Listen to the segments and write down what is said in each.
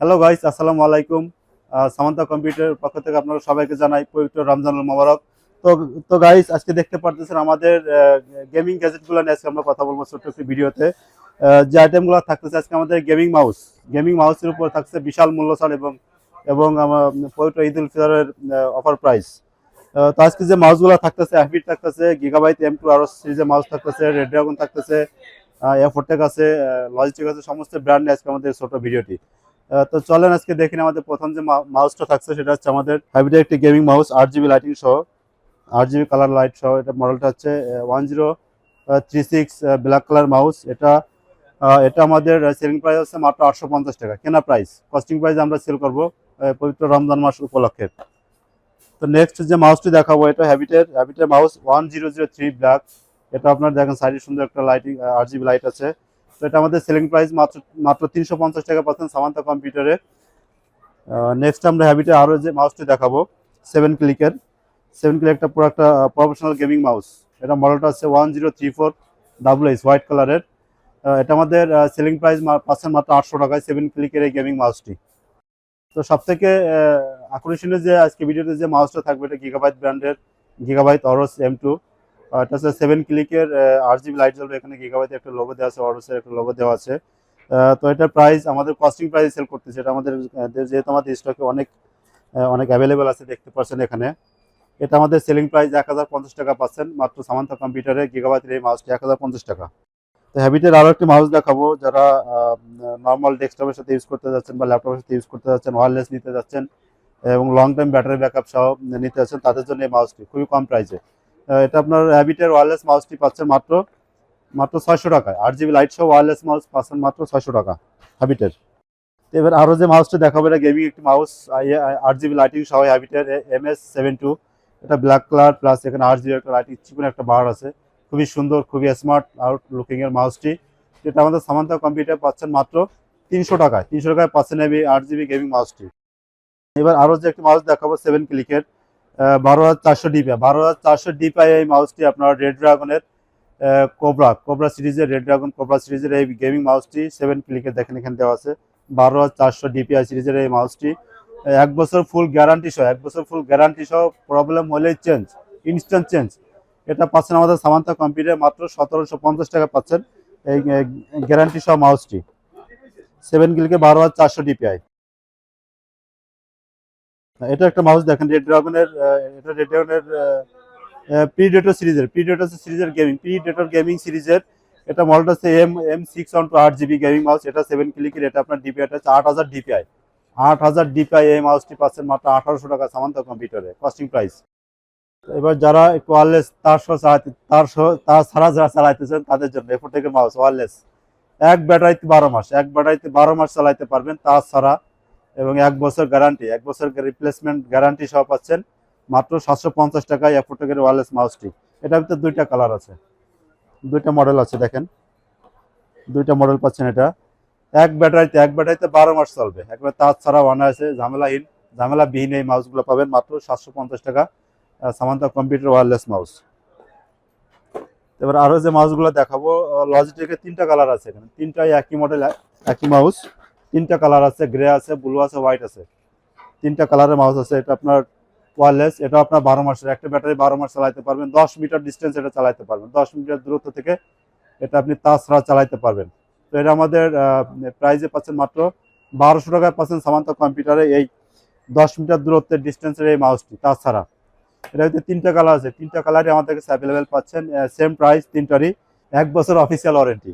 Hello guys আসসালামু আলাইকুম Samanta computer পক্ষ থেকে আপনারা সবাইকে জানাই পবিত্র রমজানুল মোবারক। তো তো গাইস আজকে দেখতে পারতেছেন আমাদের গেমিং গ্যাজেটগুলো নিয়ে আজকে আমরা কথা বলব ছোট্ট একটি ভিডিওতে। আহ, যে আইটেমগুলো থাকতেছে আজকে আমাদের গেমিং মাউস গেমিং মাউসের উপর থাকছে বিশাল মূল্য ছাড় এবং এবং পবিত্র ঈদ উল ফিতরের অফার প্রাইস তো আজকে যে মাউসগুলো থাকতেছে হ্যাপিট থাকতেছে গিগাবাইট এম টু আরও সিরিজের মাউস থাকতেছে রেড ড্রাগন থাকতেছে এফোরটেক আছে লজিটেক আছে সমস্ত ব্র্যান্ড আজকে আমাদের ছোট ভিডিওটি। তো চলেন আজকে দেখি আমাদের প্রথম যে মাউসটা থাকছে, সেটা হচ্ছে আমাদের হাইব্রিড একটি গেমিং মাউস আট জিবি লাইটিং সহ। আট জিবি কালার লাইট সহ। এটা মডেলটা হচ্ছে one zero three six black colour mouse এটা এটা আমাদের সেলিং প্রাইস হচ্ছে মাত্র আটশো পঞ্চাশ টাকা। কেনা প্রাইস কস্টিং প্রাইস আমরা সেল করব পবিত্র রমজান মাস উপলক্ষে। তো নেক্সট যে মাউসটি দেখাবো, এটা হ্যাবিটের হ্যাবিটের mouse one zero zero three black এটা আপনার দেখেন, সাইডে সুন্দর একটা লাইটিং আট জিবি লাইট আছে। তো এটা আমাদের সেলিং প্রাইস মাত্র মাত্র তিনশো পঞ্চাশ টাকা পাচ্ছেন সামান্তা কম্পিউটারে নেক্সট আমরা হ্যাবিটে আরও যে মাউসটি দেখাবো সেভেন ক্লিকের সেভেন ক্লিক একটা পুরো একটা প্রফেশনাল গেমিং মাউস এটা মডেলটা হচ্ছে one zero three four double H white কালারের এটা আমাদের সেলিং প্রাইস পাচ্ছেন মাত্র আটশো টাকায় সেভেন ক্লিকের এই গেমিং মাউসটি তো সব থেকে আকর্ষণীয় যে আজকে ভিডিওতে যে মাউসটা থাকবে, এটা গিগাবাইট ব্র্যান্ডের গিগাবাইট অরস এম টু এটা হচ্ছে সেভেন ক্লিকের আট জিবি লাইট জ্বলবে, এখানে গিগাবাইতে একটা লোগো দেওয়া আছে অরসের একটা লোগো দেওয়া আছে। তো এটার প্রাইস আমাদের কস্টিং প্রাইস সেল করতেছে, এটা আমাদের যেহেতু আমাদের স্টকে অনেক অনেক অ্যাভেলেবেল আছে, দেখতে পাচ্ছেন এখানে। এটা আমাদের সেলিং প্রাইস এক হাজার পঞ্চাশ টাকা পাচ্ছেন, মাত্র সামান্তা কম্পিউটারে গিগাবাইটের এই মাউসটি এক হাজার পঞ্চাশ টাকা। তো হ্যাবিটের আরও একটি মাউস দেখাবো, যারা নর্মাল ডেস্কটপের সাথে ইউজ করতে যাচ্ছেন বা ল্যাপটপের সাথে ইউজ করতে যাচ্ছেন ওয়্যারলেস নিতে যাচ্ছেন, এবং লং টাইম ব্যাটারি ব্যাকআপ সহ নিতে যাচ্ছেন, তাদের জন্য এই মাউসটি খুবই কম প্রাইসে এটা আপনার হ্যাবিটের ওয়্যারলেস মাউসটি পাচ্ছেন মাত্র মাত্র ছয়শো টাকায়। আট জিবি লাইট সহ ওয়্যারলেস মাউস পাচ্ছেন মাত্র ছয়শো টাকা হ্যাবিটের এবার আরও যে মাউসটি দেখাবো, এটা গেমিং একটি মাউস আট জিবি লাইটিং সহ হ্যাবিটের এম এস সেভেন টু এটা ব্ল্যাক কালার প্লাস এখানে আট জিবি একটা লাইটিং চিকন একটা বার আছে। খুবই সুন্দর, খুবই স্মার্ট আউট লুকিং এর মাউসটি যেটা আমাদের সামান্তা কম্পিউটার পাচ্ছেন মাত্র তিনশো টাকায়। তিনশো টাকায় পাচ্ছেন এই আট জিবি গেমিং মাউসটি এবার আরও যে একটি মাউস দেখাবো সেভেন ক্লিকের বারো হাজার চারশো ডিপিআই। বারো হাজার চারশো ডিপিআই এই মাউসটি আপনার রেড ড্রাগনের কোবরা কোবরা সিরিজের রেড ড্রাগন কোবরা সিরিজের এই গেমিং মাউসটি সেভেন ক্লিকে দেখেন, এখানে দেওয়া আছে। বারো হাজার চারশো ডিপিআই সিরিজের এই মাউসটি এক বছর ফুল গ্যারান্টি সহ, এক বছর ফুল গ্যারান্টি সহ প্রবলেম হলেই চেঞ্জ ইনস্ট্যান্ট চেঞ্জ এটা পাচ্ছেন আমাদের সামান্তা কম্পিউটার মাত্র সতেরোশো পঞ্চাশ টাকা পাচ্ছেন। এই গ্যারান্টি সহ মাউসটি সেভেন ক্লিকে বারো হাজার চারশো ডিপিআই। এটা একটা মাউস দেখেন রেড ড্রাগনের এটা রেড ড্রাগনের প্রিডেটর সিরিজের প্রিডেটর সিরিজের গেমিং প্রিডেটর গেমিং সিরিজের এটা মডেলটা হচ্ছে M M six one two আট জিবি গেমিং মাউস এটা সেভেন ক্লিকের এটা আপনার ডিপিআইটা হচ্ছে আট হাজার ডিপিআই আট হাজার ডিপিআই এই মাউসটি পাচ্ছেন মাত্র আঠারোশো টাকা সামান্ত কম্পিউটারে কস্টিং প্রাইস এবার যারা একটু ওয়ারলেস তার সহ তার সহ, তার ছাড়া যারা চালাইতেছেন, তাদের জন্য থেকে মাউস ওয়ারলেস এক ব্যাটারিতে বারো মাস, এক ব্যাটারিতে বারো মাস চালাইতে পারবেন, তার ছাড়া এবং এক বছর গ্যারান্টি এক বছর রিপ্লেসমেন্ট গ্যারান্টি সহ পাচ্ছেন মাত্র সাতশো পঞ্চাশ টাকায় এক অ্যাফোটেকের ওয়ারলেস মাউসটি এটার ভিতরে দুইটা কালার আছে। দুইটা মডেল আছে, দেখেন। দুইটা মডেল পাচ্ছেন এটা। এক ব্যাটারিতে এক ব্যাটারিতে বারো মাস চলবে। একবার তার ছাড়া আছে ঝামেলাহীন ঝামেলাবিহীন এই মাউসগুলো পাবেন মাত্র সাতশো পঞ্চাশ টাকা সামান্তা কম্পিউটার ওয়ারলেস মাউস এবার আরও যে মাউসগুলো দেখাবো লজিটেকের তিনটা কালার আছে এখানে। তিনটাই একই মডেল একই মাউস তিনটা কালার আছে, গ্রে আছে, ব্লু আছে, হোয়াইট আছে। তিনটা কালারের মাউস আছে, এটা আপনার ওয়ারলেস এটা আপনার বারো মাসের, একটা ব্যাটারি বারো মাস চালাতে পারবেন, দশ মিটার ডিস্টেন্স এটা চালাতে পারবেন, দশ মিটার দূরত্ব থেকে এটা আপনি তাছাড়া চালাতে পারবেন। তো এটা আমাদের প্রাইজে পাচ্ছেন মাত্র বারোশো টাকায় পাচ্ছেন সামান্ত কম্পিউটারে এই দশ মিটার দূরত্বের ডিস্টেন্সের এই মাউসটি, তাছাড়া। এটা হচ্ছে তিনটা কালার আছে, তিনটা কালারই আমাদের কাছে অ্যাভেলেবেল পাচ্ছেন সেম প্রাইস তিনটারই, এক বছর অফিসিয়াল ওয়ারেন্টি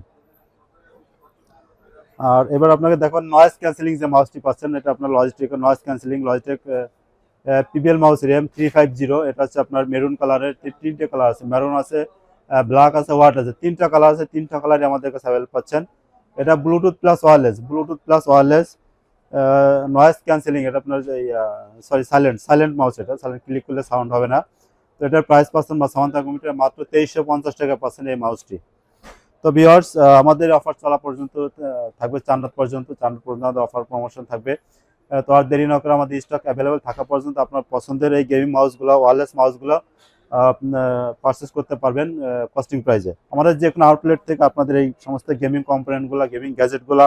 আর এবার আপনাকে দেখুন নয়েজ ক্যান্সেলিং যে মাউসটি পাচ্ছেন, এটা আপনার Logitech noise cancelling Logitech PBL mouse RAM three five zero এটা হচ্ছে আপনার মেরুন কালারের তিনটে কালার আছে মেরুন আছে ব্ল্যাক আছে হোয়াইট আছে, তিনটা কালার আছে, তিনটা কালারই আমাদের কাছে অ্যাভেলেবল পাচ্ছেন। এটা Bluetooth plus wireless Bluetooth plus wireless noise cancelling এটা আপনার সরি সাইলেন্ট সাইলেন্ট মাউস এটা সাইলেন্ট ক্লিক করলে সাউন্ড হবে না। তো এটার প্রাইস পাচ্ছেন বা সামান্তা কমিটার মাত্র তেইশশো পঞ্চাশ টাকা পাচ্ছেন এই মাউসটি তো ভিওয়ার্স আমাদের অফার চলা পর্যন্ত থাকবে চান্দাত পর্যন্ত চান্দাত পর্যন্ত অফার প্রমোশন থাকবে। তো আর দেরি না করে আমাদের স্টক অ্যাভেলেবেল থাকা পর্যন্ত আপনার পছন্দের এই গেমিং মাউসগুলো ওয়ারলেস মাউসগুলো পারচেস করতে পারবেন কস্টিং প্রাইজে আমাদের যে কোনো আউটলেট থেকে আপনাদের এই সমস্ত গেমিং কম্পোনেন্টগুলো গেমিং গ্যাজেটগুলো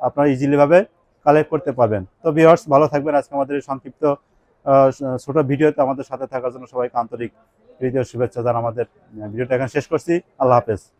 আপনারা ইজিলিভাবে কালেক্ট করতে পারবেন। তো ভিউয়ার্স ভালো থাকবেন। আজকে আমাদের এই সংক্ষিপ্ত ছোট ভিডিওতে আমাদের সাথে থাকার জন্য সবাইকে আন্তরিক প্রীতি ও শুভেচ্ছা জানা আমাদের ভিডিওটা এখন শেষ করছি। আল্লাহ হাফেজ।